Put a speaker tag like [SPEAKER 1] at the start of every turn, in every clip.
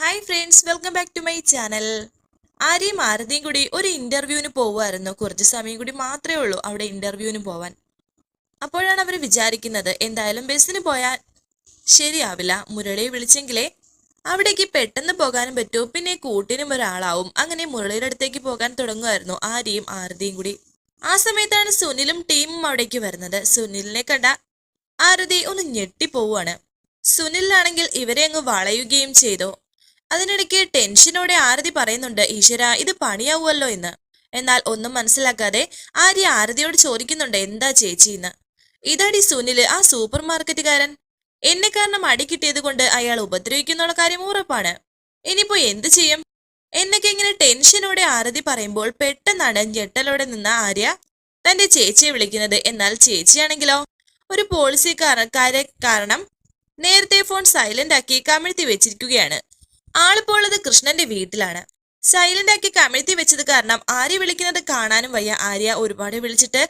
[SPEAKER 1] Hi friends welcome back to my channel ആരെയും ആരതിയും കൂടി ഒരു ഇന്റർവ്യൂവിന് പോവുമായിരുന്നു കുറച്ച് സമയം കൂടി മാത്രമേ ഉള്ളൂ അവിടെ ഇന്റർവ്യൂവിന് പോവാൻ. അപ്പോഴാണ് അവർ വിചാരിക്കുന്നത് എന്തായാലും ബസ്സിന് പോയാൽ ശരിയാവില്ല. മുരളിയെ വിളിച്ചെങ്കിലേ അവിടേക്ക് പെട്ടെന്ന് പോകാനും പറ്റൂ. പിന്നെ കൂട്ടിനും ഒരാളാവും. അങ്ങനെ മുരളിയുടെ അടുത്തേക്ക് പോകാൻ തുടങ്ങുമായിരുന്നു ആരെയും ആരതിയും കൂടി. ആ സമയത്താണ് സുനിലും ടീമും അവിടേക്ക് വരുന്നത്. സുനിലിനെ കണ്ട ആരതി ഒന്ന് ഞെട്ടിപ്പോവാണ് സുനിലാണെങ്കിൽ ഇവരെ അങ്ങ് വളയുകയും ചെയ്തു. അതിനിടയ്ക്ക് ടെൻഷനോടെ ആരതി പറയുന്നുണ്ട് ഈശ്വര ഇത് പണിയാവുമല്ലോ എന്ന്. എന്നാൽ ഒന്നും മനസ്സിലാക്കാതെ ആര്യ ആരതിയോട് ചോദിക്കുന്നുണ്ട് എന്താ ചേച്ചി എന്ന്? ഇതാടി സുനിൽ ആ സൂപ്പർ മാർക്കറ്റുകാരൻ. എന്നെ കാരണം അടി കിട്ടിയത് കൊണ്ട് അയാൾ ഉപദ്രവിക്കുന്നുള്ള കാര്യം ഉറപ്പാണ്. ഇനിയിപ്പോ എന്ത് ചെയ്യും? എന്നൊക്കെ ഇങ്ങനെ ടെൻഷനോടെ ആരതി പറയുമ്പോൾ പെട്ടെന്നാണ് ഞെട്ടലോടെ നിന്ന ആര്യ തന്റെ ചേച്ചിയെ വിളിക്കുന്നത്. എന്നാൽ ചേച്ചിയാണെങ്കിലോ? ഒരു പോളിസിക്കാരക്കാരെ കാരണം നേരത്തെ ഫോൺ സൈലന്റ് ആക്കി കമിഴ്ത്തി വെച്ചിരിക്കുകയാണ്. ആളിപ്പോൾ ഉള്ളത് കൃഷ്ണന്റെ വീട്ടിലാണ്. സൈലന്റ് ആക്കി കമിഴ്ത്തി വെച്ചത് കാരണം ആര്യ വിളിക്കുന്നത് കാണാനും വയ്യ. ആര്യ ഒരുപാട് വിളിച്ചിട്ട്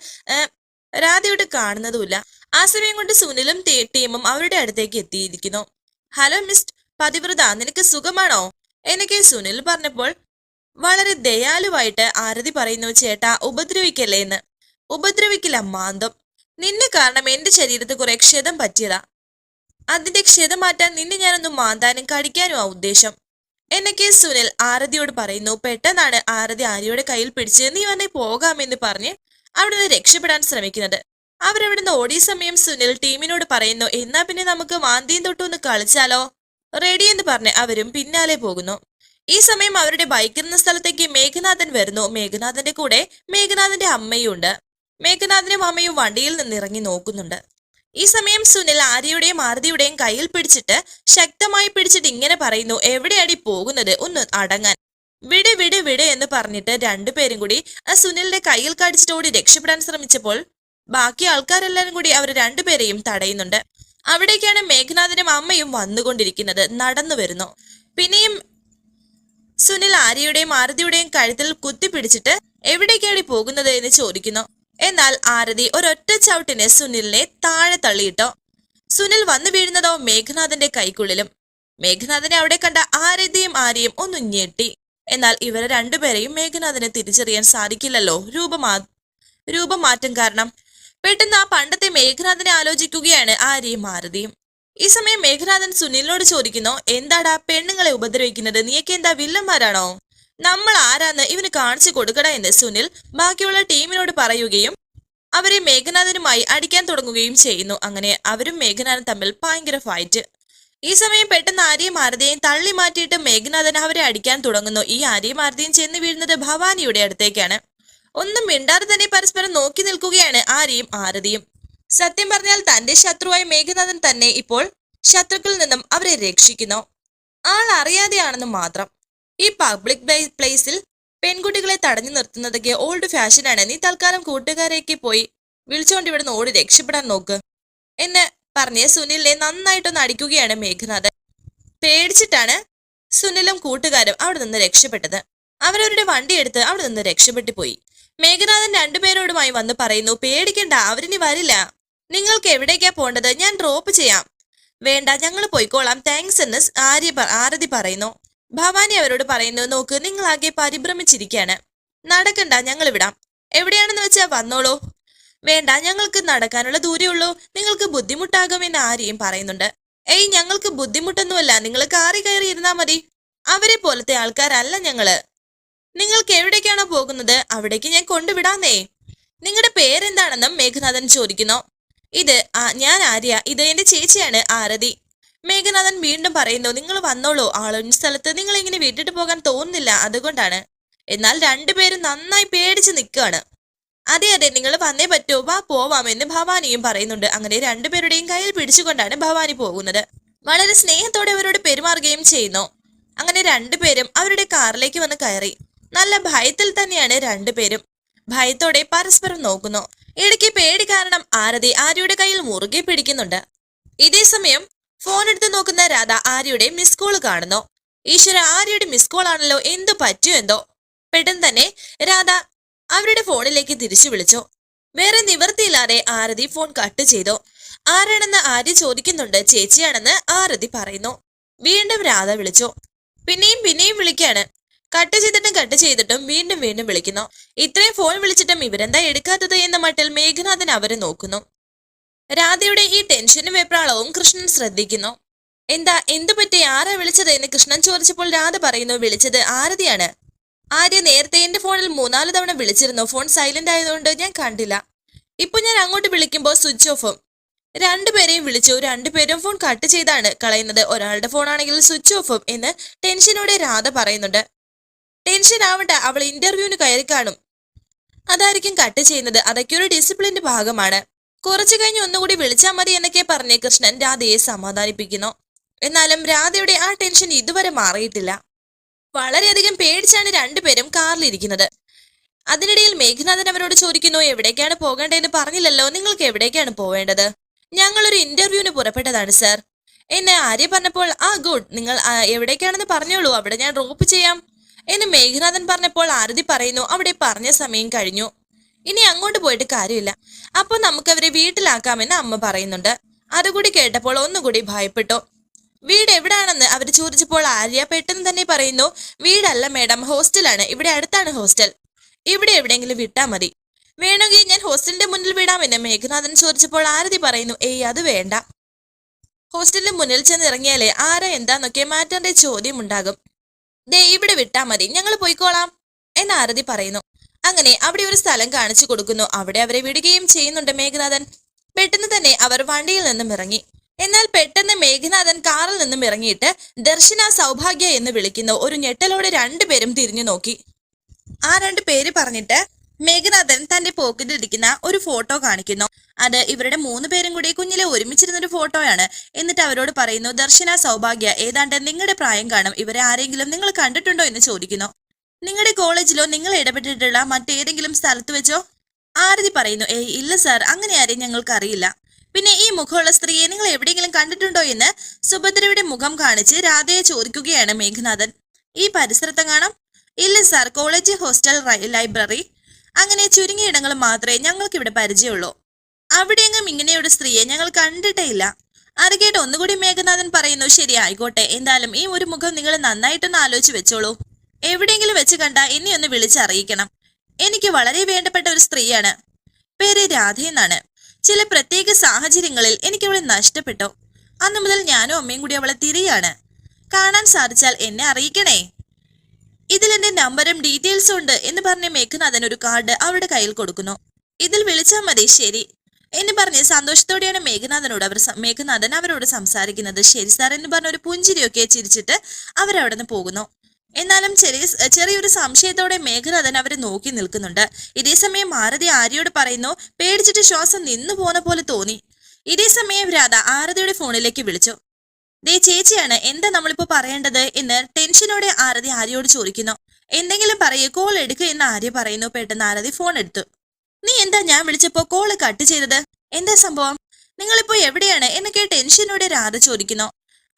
[SPEAKER 1] രാധയോട് കാണുന്നതുമില്ല. ആ സമയം കൊണ്ട് സുനിലും ടീമും അവരുടെ അടുത്തേക്ക് എത്തിയിരിക്കുന്നു. ഹലോ മിസ് പതിവ്രത നിനക്ക് സുഖമാണോ? എനിക്ക് സുനിൽ പറഞ്ഞപ്പോൾ വളരെ ദയാലുവായിട്ട് ആരതി പറയുന്നു ചേട്ടാ ഉപദ്രവിക്കല്ലേ എന്ന് ഉപദ്രവിക്കില്ല മാന്തം. നിന്നെ കാരണം എന്റെ ശരീരത്ത് കുറെ ക്ഷതം പറ്റിയതാ. അതിന്റെ ക്ഷത മാറ്റാൻ നിന്നെ ഞാനൊന്ന് മാന്താനും കടിക്കാനും ആ ഉദ്ദേശം. എന്നൊക്കെ സുനിൽ ആരതിയോട് പറയുന്നു പെട്ടെന്നാണ് ആരതി ആര്യയുടെ കയ്യിൽ പിടിച്ച് നീ വന്നെ പോകാമെന്ന് പറഞ്ഞ് അവിടുന്ന് രക്ഷപ്പെടാൻ ശ്രമിക്കുന്നത്. അവരവിടുന്ന് ഓടിയ സമയം സുനിൽ ടീമിനോട് പറയുന്നു എന്നാ പിന്നെ നമുക്ക് മാന്തിയും തൊട്ടൊന്ന് കളിച്ചാലോ? റെഡി എന്ന് പറഞ്ഞ് അവരും പിന്നാലെ പോകുന്നു. ഈ സമയം അവരുടെ ബൈക്കിരുന്ന സ്ഥലത്തേക്ക് മേഘനാഥൻ വരുന്നു. മേഘനാഥന്റെ കൂടെ മേഘനാഥന്റെ അമ്മയും ഉണ്ട് മേഘനാഥനും അമ്മയും വണ്ടിയിൽ നിന്ന് ഇറങ്ങി നോക്കുന്നുണ്ട്. ഈ സമയം സുനിൽ ആര്യയുടെയും ആരതിയുടെയും കയ്യിൽ പിടിച്ചിട്ട് ശക്തമായി പിടിച്ചിട്ട് ഇങ്ങനെ പറയുന്നു എവിടെയാടി പോകുന്നത്? ഒന്ന് അടങ്ങാൻ. വിട് വിട് വിട് എന്ന് പറഞ്ഞിട്ട് രണ്ടുപേരും കൂടി ആ സുനിലിന്റെ കയ്യിൽ കടിച്ചിട്ടോടി രക്ഷപ്പെടാൻ ശ്രമിച്ചപ്പോൾ ബാക്കി ആൾക്കാരെല്ലാരും കൂടി അവർ രണ്ടുപേരെയും തടയുന്നുണ്ട്. അവിടേക്കാണ് മേഘനാഥനും അമ്മയും വന്നുകൊണ്ടിരിക്കുന്നത് നടന്നു വരുന്നു. പിന്നെയും സുനിൽ ആര്യയുടെയും ആരതിയുടെയും കഴുത്തിൽ കുത്തിപ്പിടിച്ചിട്ട് എവിടേക്കാണ് പോകുന്നത്? എന്ന് ചോദിക്കുന്നു. എന്നാൽ ആരതി ഒരൊറ്റ ചവിട്ടിന് സുനിലിനെ താഴെ തള്ളിയിട്ടോ. സുനിൽ വന്നു വീഴുന്നതോ മേഘനാഥന്റെ കൈക്കുള്ളിലും. മേഘനാഥനെ അവിടെ കണ്ട ആരതിയും ആര്യയും ഒന്ന് ഞെട്ടി. എന്നാൽ ഇവരെ രണ്ടുപേരെയും മേഘനാഥന് തിരിച്ചറിയാൻ സാധിക്കില്ലല്ലോ. രൂപമാ രൂപമാറ്റം കാരണം. പെട്ടെന്ന് ആ പണ്ടത്തെ മേഘനാഥനെ ആലോചിക്കുകയാണ് ആര്യയും ആരതിയും. ഈ സമയം മേഘനാഥൻ സുനിലിനോട് ചോദിക്കുന്നു എന്താടാ പെണ്ണുങ്ങളെ ഉപദ്രവിക്കുന്നത്? നീയൊക്കെ എന്താ വില്ലന്മാരാണോ? നമ്മൾ ആരാന്ന് ഇവന് കാണിച്ചു കൊടുക്കട എന്ന് സുനിൽ ബാക്കിയുള്ള ടീമിനോട് പറയുകയും അവരെ മേഘനാഥനുമായി അടിക്കാൻ തുടങ്ങുകയും ചെയ്യുന്നു. അങ്ങനെ അവരും മേഘനാഥൻ തമ്മിൽ ഭയങ്കര ഫൈറ്റ് ഈ സമയം പെട്ടെന്ന് ആര്യയും ആരതിയെയും തള്ളി മാറ്റിയിട്ട് മേഘനാഥൻ അവരെ അടിക്കാൻ തുടങ്ങുന്നു. ഈ ആര്യയും ആരതിയും ചെന്ന് വീഴുന്നത് ഭവാനിയുടെ അടുത്തേക്കാണ്. ഒന്നും മിണ്ടാതെ തന്നെ പരസ്പരം നോക്കി നിൽക്കുകയാണ് ആര്യയും ആരതിയും സത്യം പറഞ്ഞാൽ തന്റെ ശത്രുവായ മേഘനാഥൻ തന്നെ ഇപ്പോൾ ശത്രുക്കളിൽ നിന്നും അവരെ രക്ഷിക്കുന്നു. ആൾ അറിയാതെയാണെന്ന് മാത്രം. ഈ പബ്ലിക് പ്ലേസിൽ പെൺകുട്ടികളെ തടഞ്ഞു നിർത്തുന്നതൊക്കെ ഓൾഡ് ഫാഷനാണ് നീ തൽക്കാലം കൂട്ടുകാരേക്ക് പോയി വിളിച്ചുകൊണ്ട് ഇവിടുന്ന് ഓടി രക്ഷപ്പെടാൻ നോക്ക്. എന്ന് പറഞ്ഞ് സുനിലിനെ നന്നായിട്ടൊന്ന് അടിക്കുകയാണ് മേഘനാഥ് പേടിച്ചിട്ടാണ് സുനിലും കൂട്ടുകാരും അവിടെ നിന്ന് രക്ഷപ്പെട്ടത്. അവരവരുടെ വണ്ടി എടുത്ത് അവിടെ നിന്ന് രക്ഷപ്പെട്ടു പോയി. മേഘനാഥൻ രണ്ടുപേരോടുമായി വന്ന് പറയുന്നു പേടിക്കണ്ട അവരിനി വരില്ല. നിങ്ങൾക്ക് എവിടേക്കാ പോണ്ടത്? ഞാൻ ഡ്രോപ്പ് ചെയ്യാം. വേണ്ട ഞങ്ങൾ പോയിക്കോളാം. താങ്ക്സ് എന്ന് ആര്യ ആരതി പറയുന്നു. ഭവാനി അവരോട് പറയുന്നു നോക്ക് നിങ്ങൾ ആകെ പരിഭ്രമിച്ചിരിക്കാണ് നടക്കണ്ട ഞങ്ങൾ വിടാം. എവിടെയാണെന്ന് വെച്ചാ വന്നോളൂ. വേണ്ട ഞങ്ങൾക്ക് നടക്കാനുള്ള ദൂരമുള്ളൂ നിങ്ങൾക്ക് ബുദ്ധിമുട്ടാകുമെന്ന് ആരെയും പറയുന്നുണ്ട്. ഏയ് ഞങ്ങൾക്ക് ബുദ്ധിമുട്ടൊന്നുമല്ല. നിങ്ങൾ കാറി കയറി ഇരുന്നാ മതി. അവരെ പോലത്തെ ആൾക്കാരല്ല ഞങ്ങൾ. നിങ്ങൾക്ക് എവിടേക്കാണോ പോകുന്നത്? അവിടേക്ക് ഞാൻ കൊണ്ടുവിടാന്നേ. നിങ്ങളുടെ പേരെന്താണെന്നും മേഘനാഥൻ ചോദിക്കുന്നു. ഇത് ഞാൻ ആര്യ. ഇത് എന്റെ ചേച്ചിയാണ് ആരതി. മേഘനാഥൻ വീണ്ടും പറയുന്നു നിങ്ങൾ വന്നോളൂ ആളൊഴിഞ്ഞ സ്ഥലത്ത്. നിങ്ങൾ ഇങ്ങനെ വിട്ടിട്ട് പോകാൻ തോന്നുന്നില്ല അതുകൊണ്ടാണ്. എന്നാൽ രണ്ടുപേരും നന്നായി പേടിച്ച് നിൽക്കുകയാണ്. അതെ അതെ നിങ്ങൾ വന്നേ പറ്റൂ. വാ പോവാമെന്ന് ഭവാനിയും പറയുന്നുണ്ട്. അങ്ങനെ രണ്ടുപേരുടെയും കയ്യിൽ പിടിച്ചുകൊണ്ടാണ് ഭവാനി പോകുന്നത്. വളരെ സ്നേഹത്തോടെ അവരോട് പെരുമാറുകയും ചെയ്യുന്നു. അങ്ങനെ രണ്ടുപേരും അവരുടെ കാറിലേക്ക് വന്ന് കയറി. നല്ല ഭയത്തിൽ തന്നെയാണ് രണ്ടുപേരും. ഭയത്തോടെ പരസ്പരം നോക്കുന്നു. ഇടയ്ക്ക് പേടി കാരണം ആരതി ആര്യയുടെ കയ്യിൽ മുറുകെ പിടിക്കുന്നുണ്ട്. ഇതേ സമയം ഫോൺ എടുത്ത് നോക്കുന്ന രാധ ആര്യയുടെ മിസ് കോൾ കാണുന്നു. ഈശ്വര ആര്യയുടെ മിസ് കോൾ ആണല്ലോ എന്തു പറ്റൂ എന്തോ. പെട്ടെന്ന് തന്നെ രാധ അവരുടെ ഫോണിലേക്ക് തിരിച്ചു വിളിച്ചു. വേറെ നിവൃത്തിയില്ലാതെ ആരതി ഫോൺ കട്ട് ചെയ്തു. ആരാണെന്ന് ആര്യ ചോദിക്കുന്നുണ്ട് ചേച്ചിയാണെന്ന് ആരതി പറയുന്നു. വീണ്ടും രാധ വിളിച്ചു. പിന്നെയും പിന്നെയും വിളിക്കാണ് കട്ട് ചെയ്തിട്ടും കട്ട് ചെയ്തിട്ടും വീണ്ടും വീണ്ടും വിളിക്കുന്നു. ഇത്രയും ഫോൺ വിളിച്ചിട്ടും ഇവരെന്താ എടുക്കാത്തത് എന്ന മട്ടിൽ മേഘനാഥൻ അവരെ നോക്കുന്നു. രാധയുടെ ഈ ടെൻഷനും വെപ്രാളവും കൃഷ്ണൻ ശ്രദ്ധിക്കുന്നു. എന്താ എന്തു പറ്റി? ആരാ വിളിച്ചത് എന്ന് കൃഷ്ണൻ ചോദിച്ചപ്പോൾ രാധ പറയുന്നു വിളിച്ചത് ആരതിയാണ്. ആര്യ നേരത്തെ എന്റെ ഫോണിൽ മൂന്നാൽ തവണ വിളിച്ചിരുന്നു. ഫോൺ സൈലന്റ് ആയതുകൊണ്ട് ഞാൻ കണ്ടില്ല. ഇപ്പൊ ഞാൻ അങ്ങോട്ട് വിളിക്കുമ്പോൾ സ്വിച്ച് ഓഫും. രണ്ടുപേരെയും വിളിച്ചു. രണ്ടുപേരും ഫോൺ കട്ട് ചെയ്താണ് കളയുന്നത്. ഒരാളുടെ ഫോണാണെങ്കിൽ സ്വിച്ച് ഓഫും എന്ന് ടെൻഷനോടെ രാധ പറയുന്നുണ്ട്. ടെൻഷൻ ആവണ്ട അവൾ ഇന്റർവ്യൂവിന് കയറി കാണും. അതായിരിക്കും കട്ട് ചെയ്യുന്നത്. അതൊക്കെ ഒരു ഡിസിപ്ലിന്റെ ഭാഗമാണ്. കുറച്ചു കഴിഞ്ഞ് ഒന്നുകൂടി വിളിച്ചാൽ മതി എന്നൊക്കെ പറഞ്ഞ് കൃഷ്ണൻ രാധയെ സമാധാനിപ്പിക്കുന്നു. എന്നാലും രാധയുടെ ആ ടെൻഷൻ ഇതുവരെ മാറിയിട്ടില്ല. വളരെയധികം പേടിച്ചാണ് രണ്ടുപേരും കാറിലിരിക്കുന്നത്. അതിനിടയിൽ മേഘനാഥൻ അവരോട് ചോദിക്കുന്നു എവിടേക്കാണ് പോകേണ്ടതെന്ന് പറഞ്ഞില്ലല്ലോ? നിങ്ങൾക്ക് എവിടേക്കാണ് പോവേണ്ടത്? ഞങ്ങളൊരു ഇന്റർവ്യൂവിന് പുറപ്പെട്ടതാണ് സർ. എന്നെ ആര്യ പറഞ്ഞപ്പോൾ ആ ഗുഡ്. നിങ്ങൾ എവിടേക്കാണെന്ന് പറഞ്ഞോളൂ. അവിടെ ഞാൻ ഡ്രോപ്പ് ചെയ്യാം. എന്ന് മേഘനാഥൻ പറഞ്ഞപ്പോൾ ആരതി പറയുന്നു അവിടെ പറഞ്ഞ സമയം കഴിഞ്ഞു. ഇനി അങ്ങോട്ട് പോയിട്ട് കാര്യമില്ല. അപ്പൊ നമുക്ക് അവരെ വീട്ടിലാക്കാമെന്ന് അമ്മ പറയുന്നുണ്ട്. അതുകൂടി കേട്ടപ്പോൾ ഒന്നുകൂടി ഭയപ്പെട്ടു. വീട് എവിടാണെന്ന് അവർ ചോദിച്ചപ്പോൾ ആര്യ പെട്ടെന്ന് തന്നെ പറയുന്നു വീടല്ല മേഡം ഹോസ്റ്റലാണ്. ഇവിടെ അടുത്താണ് ഹോസ്റ്റൽ. ഇവിടെ എവിടെയെങ്കിലും വിട്ടാ മതി. വേണമെങ്കിൽ ഞാൻ ഹോസ്റ്റലിന്റെ മുന്നിൽ വിടാമെന്ന് മേഘനാഥൻ ചോദിച്ചപ്പോൾ ആരതി പറയുന്നു ഏയ് അത് വേണ്ട. ഹോസ്റ്റലിന്റെ മുന്നിൽ ചെന്ന് ഇറങ്ങിയാലേ ആരാ എന്താന്നൊക്കെ മാറ്റാന്റെ ചോദ്യം ഉണ്ടാകും. ദേ ഇവിടെ വിട്ടാ മതി. ഞങ്ങൾ പോയിക്കോളാം. എന്ന് ആരതി പറയുന്നു. അങ്ങനെ അവിടെ ഒരു സ്ഥലം കാണിച്ചു കൊടുക്കുന്നു. അവിടെ അവരെ വിടുകയും ചെയ്യുന്നുണ്ട് മേഘനാഥൻ. പെട്ടെന്ന് തന്നെ അവർ വണ്ടിയിൽ നിന്നും ഇറങ്ങി. എന്നാൽ പെട്ടെന്ന് മേഘനാഥൻ കാറിൽ നിന്നും ഇറങ്ങിയിട്ട് ദർശന സൗഭാഗ്യ എന്ന് വിളിക്കുന്ന ഒരു ഞെട്ടലോടെ രണ്ടുപേരും തിരിഞ്ഞു നോക്കി. ആ രണ്ട് പേര് പറഞ്ഞിട്ട് മേഘനാഥൻ തന്റെ പോക്കറ്റിലിരിക്കുന്ന ഒരു ഫോട്ടോ കാണിക്കുന്നു. അത് ഇവരുടെ മൂന്ന് പേരും കൂടി കുഞ്ഞിലെ ഒരുമിച്ചിരുന്ന ഒരു ഫോട്ടോയാണ്. എന്നിട്ട് അവരോട് പറയുന്നു ദർശന സൗഭാഗ്യ ഏതാണ്ട് നിങ്ങളുടെ പ്രായം കാണും. ഇവരെ ആരെങ്കിലും നിങ്ങൾ കണ്ടിട്ടുണ്ടോ? എന്ന് ചോദിക്കുന്നു. നിങ്ങളുടെ കോളേജിലോ നിങ്ങൾ ഇടപെട്ടിട്ടുള്ള മറ്റേതെങ്കിലും സ്ഥലത്ത് വെച്ചോ? ആരതി പറയുന്നു ഏയ് ഇല്ല സാർ അങ്ങനെ ആരെയും ഞങ്ങൾക്ക് അറിയില്ല പിന്നെ ഈ മുഖമുള്ള സ്ത്രീയെ നിങ്ങൾ എവിടെയെങ്കിലും കണ്ടിട്ടുണ്ടോ എന്ന് സുഭദ്രയുടെ മുഖം കാണിച്ച് രാധയെ ചോദിക്കുകയാണ് മേഘനാഥൻ. ഈ പരിസരത്ത് കാണാം. ഇല്ല സാർ കോളേജ് ഹോസ്റ്റൽ ലൈബ്രറി. അങ്ങനെ ചുരുങ്ങിയ ഇടങ്ങൾ മാത്രമേ ഞങ്ങൾക്ക് ഇവിടെ പരിചയമുള്ളൂ. അവിടെയെങ്ങും ഇങ്ങനെയൊരു സ്ത്രീയെ ഞങ്ങൾ കണ്ടിട്ടേ ഇല്ല. അത് ഒന്നുകൂടി മേഘനാഥൻ പറയുന്നു ശരി ആയിക്കോട്ടെ എന്തായാലും ഈ ഒരു മുഖം നിങ്ങൾ നന്നായിട്ടൊന്ന് ആലോചിച്ച് വെച്ചോളൂ. എവിടെയെങ്കിലും വെച്ച് കണ്ട എന്നെ ഒന്ന് വിളിച്ചറിയിക്കണം. എനിക്ക് വളരെ വേണ്ടപ്പെട്ട ഒരു സ്ത്രീയാണ്. പേര് രാധ എന്നാണ്. ചില പ്രത്യേക സാഹചര്യങ്ങളിൽ എനിക്ക് അവളെ നഷ്ടപ്പെട്ടു? അന്ന് മുതൽ ഞാനും അമ്മയും കൂടി അവളെ തിരിയാണ്. കാണാൻ സാധിച്ചാൽ എന്നെ അറിയിക്കണേ. ഇതിൽ എന്റെ നമ്പറും ഡീറ്റെയിൽസും ഉണ്ട് എന്ന് പറഞ്ഞ മേഘനാഥൻ ഒരു കാർഡ് അവരുടെ കയ്യിൽ കൊടുക്കുന്നു. ഇതിൽ വിളിച്ചാൽ മതി ശരി. എന്ന് പറഞ്ഞ് സന്തോഷത്തോടെയാണ് മേഘനാഥനോട് അവർ മേഘനാഥൻ അവരോട് സംസാരിക്കുന്നത്. ശരി സാർ എന്ന് പറഞ്ഞ ഒരു പുഞ്ചിരിയൊക്കെ ചിരിച്ചിട്ട് അവരവിടെ നിന്ന് പോകുന്നു. എന്നാലും ചെറിയ ചെറിയൊരു സംശയത്തോടെ മേഘനാഥൻ അവരെ നോക്കി നിൽക്കുന്നുണ്ട്. ഇതേ സമയം ആര്യയോട് പറയുന്നു പേടിച്ചിട്ട് ശ്വാസം നിന്നു പോന്ന പോലെ തോന്നി. ഇതേ സമയം രാധ ആരതിയുടെ ഫോണിലേക്ക് വിളിച്ചു. ദേ ചേച്ചിയാണ് എന്താ നമ്മളിപ്പോ പറയേണ്ടത്? എന്ന് ടെൻഷനോടെ ആരതി ആര്യയോട് ചോദിക്കുന്നു. എന്തെങ്കിലും പറയൂ കോൾ എടുക്കുക എന്ന് ആര്യ പറയുന്നു. പെട്ടെന്ന് ആരതി ഫോൺ എടുത്തു. നീ എന്താ ഞാൻ വിളിച്ചപ്പോ കോൾ കട്ട് ചെയ്തത്? എന്താ സംഭവം? നിങ്ങളിപ്പോ എവിടെയാണ്? എന്നൊക്കെ ടെൻഷനോടെ രാധ ചോദിക്കുന്നു.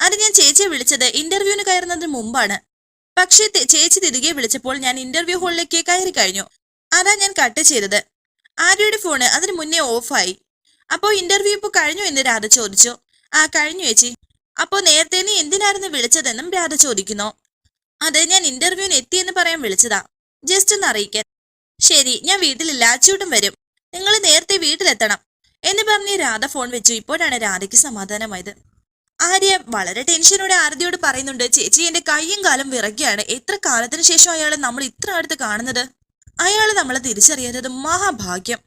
[SPEAKER 1] അത് ഞാൻ ചേച്ചിയെ വിളിച്ചത്. ഇന്റർവ്യൂവിന് കയറുന്നതിന് മുമ്പാണ്. പക്ഷേ ചേച്ചി തിരികെ വിളിച്ചപ്പോൾ ഞാൻ ഇന്റർവ്യൂ ഹാളിലേക്ക് കയറി കഴിഞ്ഞു. അതാ ഞാൻ കട്ട് ചെയ്തത്. ആര്യയുടെ ഫോണ് അതിന് മുന്നേ ഓഫായി അപ്പോ ഇന്റർവ്യൂ ഇപ്പൊ കഴിഞ്ഞു എന്ന് രാധ ചോദിച്ചു. ആ കഴിഞ്ഞു ചേച്ചി. അപ്പോ നേരത്തെ നീ എന്തിനായിരുന്നു വിളിച്ചതെന്നും രാധ ചോദിക്കുന്നു. അതെ ഞാൻ ഇന്റർവ്യൂവിന് എത്തിയെന്ന് പറയാൻ വിളിച്ചതാ. ജസ്റ്റ് ഒന്ന് അറിയിക്കാൻ ശരി ഞാൻ വീട്ടിലില്ല അച്ചൂട്ടും വരും. നിങ്ങൾ നേരത്തെ വീട്ടിലെത്തണം. എന്ന് പറഞ്ഞ് രാധ ഫോൺ വെച്ചു. ഇപ്പോഴാണ് രാധയ്ക്ക് സമാധാനമായത്. ആര്യ വളരെ ടെൻഷനോടെ ആരതിയോട് പറയുന്നുണ്ട് ചേച്ചി എന്റെ കയ്യും കാലം വിറക്കുകയാണ് എത്ര കാലത്തിന് ശേഷം അയാളെ നമ്മൾ ഇത്ര അടുത്ത് കാണുന്നത്? അയാൾ നമ്മളെ തിരിച്ചറിയാത്തത് മഹാഭാഗ്യം.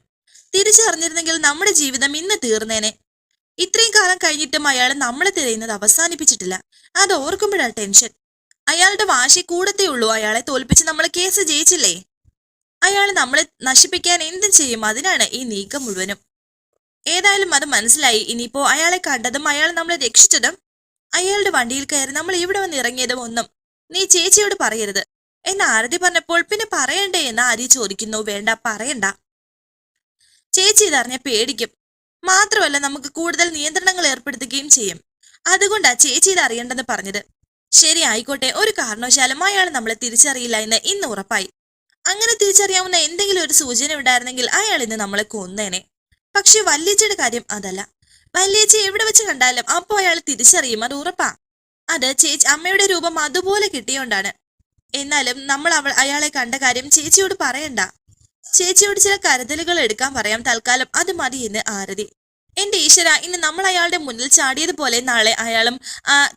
[SPEAKER 1] തിരിച്ചറിഞ്ഞിരുന്നെങ്കിൽ നമ്മുടെ ജീവിതം ഇന്ന് തീർന്നേനെ. ഇത്രയും കാലം കഴിഞ്ഞിട്ടും അയാൾ നമ്മളെ തിരയുന്നത് അവസാനിപ്പിച്ചിട്ടില്ല. അത് ഓർക്കുമ്പോഴാണ് ടെൻഷൻ. അയാളുടെ വാശി കൂടത്തേ ഉള്ളൂ. അയാളെ തോൽപ്പിച്ച് നമ്മൾ കേസ് ജയിച്ചില്ലേ? അയാൾ നമ്മളെ നശിപ്പിക്കാൻ എന്തും ചെയ്യും. അതിനാണ് ഈ നീക്കം മുഴുവനും. ഏതായാലും അത് മനസ്സിലായി. ഇനിയിപ്പോ അയാളെ കണ്ടതും അയാൾ നമ്മളെ രക്ഷിച്ചതും അയാളുടെ വണ്ടിയിൽ കയറി നമ്മൾ ഇവിടെ വന്ന് ഇറങ്ങിയതും ഒന്നും നീ ചേച്ചിയോട് പറയരുത്. എന്ന് ആരതി പറഞ്ഞപ്പോൾ പിന്നെ പറയണ്ടേ എന്ന് ആരി ചോദിക്കുന്നു. വേണ്ട പറയണ്ട. ചേച്ചി ഇതറിഞ്ഞ പേടിക്കും. മാത്രമല്ല നമുക്ക് കൂടുതൽ നിയന്ത്രണങ്ങൾ ഏർപ്പെടുത്തുകയും ചെയ്യും. അതുകൊണ്ടാ ചേച്ചി ഇത് അറിയണ്ടെന്ന് പറഞ്ഞത്. ശരി ആയിക്കോട്ടെ. ഒരു കാരണവശാലും അയാൾ നമ്മളെ തിരിച്ചറിയില്ല എന്ന് ഇന്ന് ഉറപ്പായി. അങ്ങനെ തിരിച്ചറിയാവുന്ന എന്തെങ്കിലും ഒരു സൂചന ഉണ്ടായിരുന്നെങ്കിൽ അയാൾ ഇന്ന് നമ്മളെ കൊന്നേനെ. പക്ഷെ വല്യച്ചയുടെ കാര്യം അതല്ല. വല്യച്ച എവിടെ വെച്ച് കണ്ടാലും അപ്പോ അയാൾ തിരിച്ചറിയും അത് ഉറപ്പാ. അത് ചേച്ചി അമ്മയുടെ രൂപം അതുപോലെ കിട്ടിയോണ്ടാണ്. എന്നാലും നമ്മൾ അവൾ അയാളെ കണ്ട കാര്യം ചേച്ചിയോട് പറയണ്ട. ചേച്ചിയോട് ചില കരുതലുകൾ എടുക്കാൻ പറയാം. തൽക്കാലം അത് മതി എന്ന് ആരതി. എന്റെ ഈശ്വര ഇന്ന് നമ്മൾ അയാളുടെ മുന്നിൽ ചാടിയതുപോലെ നാളെ അയാളും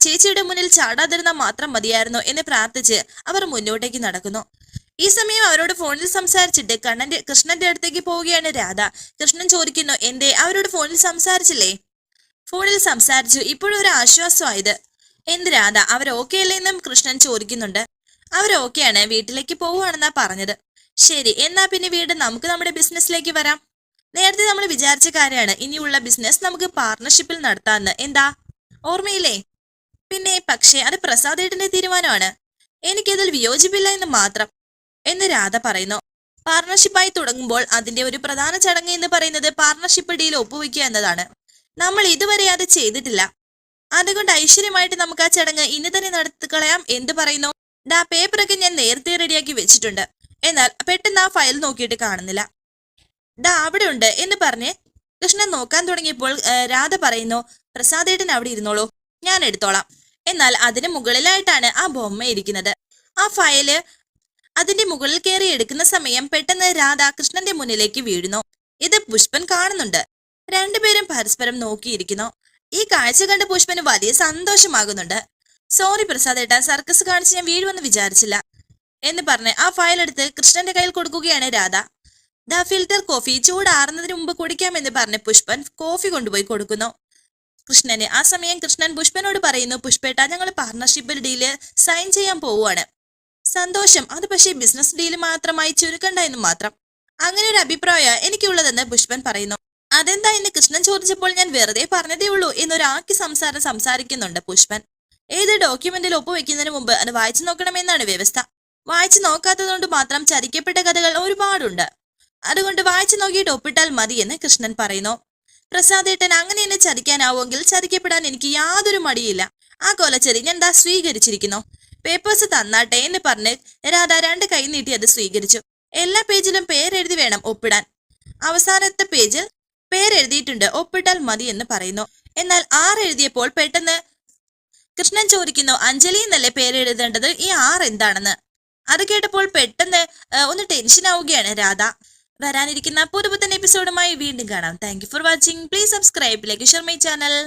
[SPEAKER 1] ചേച്ചിയുടെ മുന്നിൽ ചാടാതിരുന്നാൽ മാത്രം മതിയായിരുന്നു എന്ന് പ്രാർത്ഥിച്ച് അവർ മുന്നോട്ടേക്ക് നടക്കുന്നു. ഈ സമയം അവരോട് ഫോണിൽ സംസാരിച്ചിട്ട് കണ്ണന്റെ കൃഷ്ണന്റെ അടുത്തേക്ക് പോവുകയാണ് രാധ. കൃഷ്ണൻ ചോദിക്കുന്നു എന്തേ? അവരോട് ഫോണിൽ സംസാരിച്ചില്ലേ? ഫോണിൽ സംസാരിച്ചു. ഇപ്പോഴും ഒരു ആശ്വാസമായത്. എന്ത് രാധ? അവർ ഓക്കെ അല്ലേ എന്നും കൃഷ്ണൻ ചോദിക്കുന്നുണ്ട്. അവർ ഓക്കെയാണ് വീട്ടിലേക്ക് പോവുകയാണെന്നാ പറഞ്ഞത്. ശരി. എന്നാ പിന്നെ വീട് നമുക്ക് നമ്മുടെ ബിസിനസ്സിലേക്ക് വരാം. നേരത്തെ നമ്മൾ വിചാരിച്ച കാര്യമാണ്. ഇനിയുള്ള ബിസിനസ് നമുക്ക് പാർട്ണർഷിപ്പിൽ നടത്താമെന്ന്. എന്താ? ഓർമ്മയില്ലേ? പിന്നെ പക്ഷേ അത് പ്രസാദേട്ടന്റെ തീരുമാനമാണ്. എനിക്കതിൽ വിയോജിപ്പില്ല എന്ന് മാത്രം. എന്ന് രാധ പറയുന്നു. പാർട്ണർഷിപ്പായി തുടങ്ങുമ്പോൾ അതിന്റെ ഒരു പ്രധാന ചടങ്ങ് എന്ന് പറയുന്നത് പാർട്ണർഷിപ്പ് ഡീൽ ഒപ്പുവെക്കുക എന്നതാണ്. നമ്മൾ ഇതുവരെ അത് ചെയ്തിട്ടില്ല. അതുകൊണ്ട് ഐശ്വര്യമായിട്ട് നമുക്ക് ആ ചടങ്ങ് ഇനി തന്നെ നടത്തി കളയാം എന്ത് പറയുന്നു. ഡാ പേപ്പറൊക്കെ ഞാൻ നേരത്തെ റെഡിയാക്കി വെച്ചിട്ടുണ്ട്. എന്നാൽ പെട്ടെന്ന് ആ ഫയൽ നോക്കിയിട്ട് കാണുന്നില്ല. ഡാ അവിടെ ഉണ്ട് എന്ന് പറഞ്ഞ് കൃഷ്ണൻ നോക്കാൻ തുടങ്ങിയപ്പോൾ രാധ പറയുന്നു പ്രസാദേട്ടൻ അവിടെ ഇരുന്നോളൂ. ഞാൻ എടുത്തോളാം. എന്നാൽ അതിന് മുകളിലായിട്ടാണ് ആ ബൊമ്മ ഇരിക്കുന്നത്. ആ ഫയൽ അതിന്റെ മുകളിൽ കയറി എടുക്കുന്ന സമയം പെട്ടെന്ന് രാധാകൃഷ്ണന്റെ മുന്നിലേക്ക് വീഴുന്നു. ഇത് പുഷ്പൻ കാണുന്നുണ്ട്. രണ്ടുപേരും പരസ്പരം നോക്കിയിരിക്കുന്നു. ഈ കാഴ്ച കണ്ട് പുഷ്പന് വലിയ സന്തോഷമാകുന്നുണ്ട്. സോറി പ്രസാദ് ഏട്ടാ സർക്കസ് കാണിച്ച് ഞാൻ വീഴുമെന്ന് വിചാരിച്ചില്ല എന്ന് പറഞ്ഞ് ആ ഫയൽ എടുത്ത് കൃഷ്ണന്റെ കയ്യിൽ കൊടുക്കുകയാണ് രാധ. ദ ഫിൽറ്റർ കോഫി ചൂടാറുന്നതിന് മുമ്പ് കുടിക്കാമെന്ന് പറഞ്ഞ് പുഷ്പൻ കോഫി കൊണ്ടുപോയി കൊടുക്കുന്നു. കൃഷ്ണന് ആ സമയം കൃഷ്ണൻ പുഷ്പനോട് പറയുന്നു പുഷ്പേട്ട ഞങ്ങൾ പാർട്ണർഷിപ്പ് ഡീൽ സൈൻ ചെയ്യാൻ പോവുകയാണ്. സന്തോഷം. അത് പക്ഷേ ബിസിനസ് ഡീൽ മാത്രമായി ചുരുക്കണ്ട എന്ന് മാത്രം. അങ്ങനെ ഒരു അഭിപ്രായ എനിക്കുള്ളതെന്ന് പുഷ്പൻ പറയുന്നു. അതെന്താ എന്ന് കൃഷ്ണൻ ചോദിച്ചപ്പോൾ ഞാൻ വെറുതെ പറഞ്ഞതേ ഉള്ളൂ എന്നൊരാക്കി സംസാരം സംസാരിക്കുന്നുണ്ട് പുഷ്പൻ. ഏത് ഡോക്യുമെന്റിൽ ഒപ്പുവെക്കുന്നതിന് മുമ്പ് അത് വായിച്ചു നോക്കണമെന്നാണ് വ്യവസ്ഥ. വായിച്ചു നോക്കാത്തതുകൊണ്ട് മാത്രം ചതിക്കപ്പെട്ട കഥകൾ ഒരുപാടുണ്ട്. അതുകൊണ്ട് വായിച്ചു നോക്കിയിട്ട് ഒപ്പിട്ടാൽ മതി എന്ന് കൃഷ്ണൻ പറയുന്നു. പ്രസാദേട്ടൻ അങ്ങനെ എന്നെ ചതിക്കാനാവുമെങ്കിൽ ചതിക്കപ്പെടാൻ എനിക്ക് യാതൊരു മടിയില്ല. ആ കൊലച്ചെറി ഞാൻ ദാ സ്വീകരിച്ചിരിക്കുന്നു. പേപ്പേഴ്സ് തന്നാട്ടെ എന്ന് പറഞ്ഞ് രാധ രണ്ട് കൈ നീട്ടി അത് സ്വീകരിച്ചു. എല്ലാ പേജിലും പേരെഴുതി വേണം ഒപ്പിടാൻ. അവസാനത്തെ പേജിൽ പേരെഴുതിയിട്ടുണ്ട് ഒപ്പിട്ടാൽ മതി എന്ന് പറയുന്നു. എന്നാൽ ആറ് എഴുതിയപ്പോൾ പെട്ടെന്ന് കൃഷ്ണൻ ചോദിക്കുന്നു അഞ്ജലി എന്നല്ലേ പേരെഴുതേണ്ടത്? ഈ ആറ് എന്താണെന്ന്? അത് കേട്ടപ്പോൾ പെട്ടെന്ന് ഒന്ന് ടെൻഷൻ ആവുകയാണ് രാധ. വരാനിരിക്കുന്ന പുതുപുത്തൻ എപ്പിസോഡുമായി വീണ്ടും കാണാം. Thank for watching please subscribe like share my channel